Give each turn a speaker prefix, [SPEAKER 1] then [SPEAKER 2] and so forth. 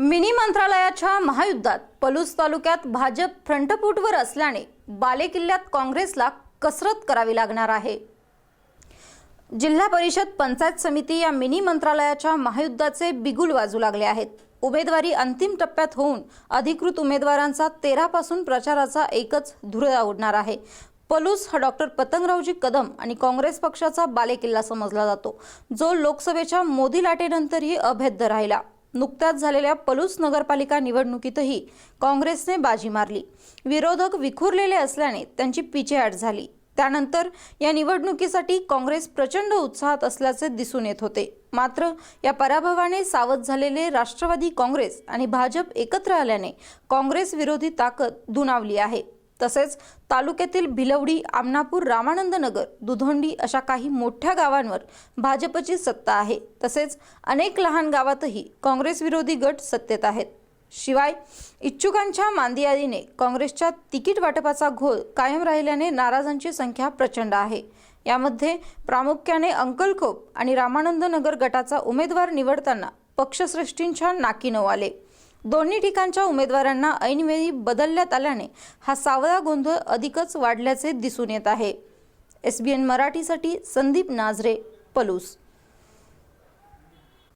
[SPEAKER 1] Mini मंत्रालयाच्या महायुद्धात पलूस तालुक्यात भाजप फ्रंटफूटवर असल्याने बालेकिल्ल्यात काँग्रेसला कसरत करावी लागणार आहे. जिल्हा परिषद पंचायत समिती या मिनी मंत्रालयाच्या महायुद्धाचे बिगुल वाजू लागले आहेत. उमेदवारी अंतिम टप्प्यात होऊन अधिकृत उमेदवारांचा तेरापासून प्रचाराचा एकच धुरळा उडणार आहे. पलूस हा डॉक्टर पतंगरावजी कदम आणि काँग्रेस पक्षाचा बालेकिल्ला समजला जातो जो लोकसभेच्या मोदी लाटेनंतरही अभेद्य राहिला. नुकत्याच झालेल्या पलूस नगरपालिका निवडणुकीतही काँग्रेसने बाजी मारली. विरोधक विखुरलेले असल्याने त्यांची पिछेहाट झाली. त्यानंतर या निवडणुकीसाठी काँग्रेस प्रचंड उत्साहात असल्याचे दिसून येत होते. मात्र या पराभवाने सावध झालेले राष्ट्रवादी काँग्रेस आणि भाजप एकत्र आल्याने काँग्रेस विरोधी ताकद दुणावली आहे. तसेच तालुक्यातील भिलवडी आमनापूर रामानंद नगर दुधोंडी अशा काही मोठ्या गावांवर भाजपची सत्ता आहे. तसेच अनेक लहान गावातही काँग्रेस विरोधी गट सत्तेत आहेत. शिवाय इच्छुकांच्या मांदियादीने काँग्रेसच्या तिकीट वाटपाचा घोळ कायम राहिल्याने नाराजांची संख्या प्रचंड आहे. यामध्ये प्रामुख्याने अंकलखोप आणि रामानंद नगर गटाचा उमेदवार निवडताना पक्षश्रेष्ठींच्या नाकी नऊ आले. दोन्ही ठिकाणच्या उमेदवारांना ऐनवेळी बदलण्यात आल्याने हा सावळा गोंधळ अधिकच वाढल्याचे दिसून येत आहे. एस बी एन मराठीसाठी संदीप नाझरे पलूस.